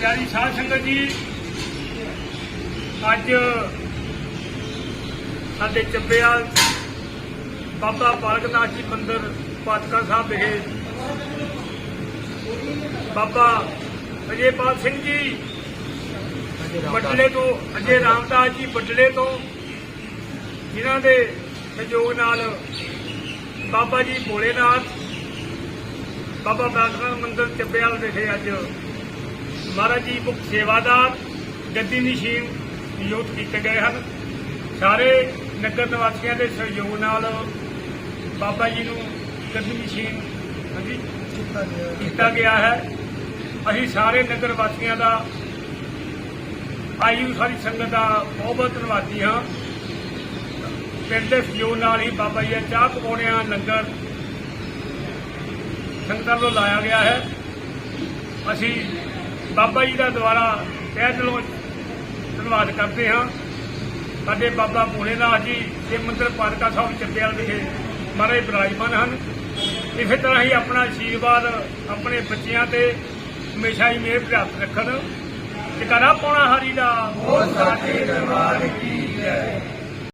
ਪਿਆਰੀ ਸਾਧ ਸੰਗਤ ਜੀ, ਅੱਜ ਸਾਡੇ ਚੱਬੇਵਾਲ ਬਾਬਾ ਬਾਲਕਨਾਥ ਜੀ ਮੰਦਰ ਪਾਤਕਾ ਸਾਹਿਬ ਵਿਖੇ ਬਾਬਾ ਅਜੇਪਾਲ ਸਿੰਘ ਜੀ, ਬਟਲੇ ਤੋਂ, ਅਜੇ ਰਾਮਦਾਸ ਜੀ ਬਟਲੇ ਤੋਂ, ਜਿਨ੍ਹਾਂ ਦੇ ਸਹਿਯੋਗ ਨਾਲ ਬਾਬਾ ਜੀ ਭੋਲੇਨਾਥ, ਬਾਬਾ ਬਾਲਕਨਾਥ ਮੰਦਰ ਚੱਬੇਵਾਲ ਵਿਖੇ ਅੱਜ ਮਹਾਰਾਜ ਜੀ ਮੁੱਖ ਸੇਵਾਦਾਰ ਗੱਦੀ ਨਿਸ਼ੀਨ ਨਿਯੁਕਤ ਕੀਤੇ ਗਏ ਹਨ। ਸਾਰੇ ਨਗਰ ਨਿਵਾਸੀਆਂ ਦੇ ਸਹਿਯੋਗ ਨਾਲ ਬਾਬਾ ਜੀ ਨੂੰ ਗੱਦੀ ਨਿਸ਼ੀਨ ਹਾਂਜੀ ਕੀਤਾ ਗਿਆ ਹੈ। ਅਸੀਂ ਸਾਰੇ ਨਗਰ ਵਾਸੀਆਂ ਦਾ ਆਯੂ ਸਾਰੀ ਸੰਗਤ ਦਾ ਬਹੁਤ ਬਹੁਤ ਧੰਨਵਾਦੀ ਹਾਂ। ਪਿੰਡ ਦੇ ਸਹਿਯੋਗ ਨਾਲ ਹੀ ਬਾਬਾ ਜੀ ਦਾ ਚਾਹ ਪਕੌੜਿਆਂ ਲੰਗਰ ਸੰਗਤਾਂ ਵੱਲੋਂ ਲਾਇਆ ਗਿਆ ਹੈ। ਅਸੀਂ ਬਾਬਾ ਜੀ ਦਾ ਦੁਆਰਾ ਤਹਿ ਦਿਲੋਂ ਧੰਨਵਾਦ ਕਰਦੇ ਹਾਂ। ਸਾਡੇ ਬਾਬਾ ਭੋਲੇਨਾਥ ਜੀ ਦੇ ਮੰਦਰ ਪਾਰਕਾ ਸਾਹਿਬ ਚੱਬੇਵਾਲ ਵਿਖੇ ਮਹਾਰਾਜ ਬਿਰਾਜਮਾਨ ਹਨ। ਇਸੇ ਤਰ੍ਹਾਂ ਹੀ ਆਪਣਾ ਆਸ਼ੀਰਵਾਦ ਆਪਣੇ ਬੱਚਿਆਂ ਤੇ ਹਮੇਸ਼ਾ ਹੀ ਮਿਹਰ ਪ੍ਰਾਪਤ ਰੱਖਣ। ਜਕਾਰਾ ਪਾਉਣਾ ਹਰੀ ਦਾ। ਉਹ ਸਾਡੇ ਦਰਬਾਰ ਕੀ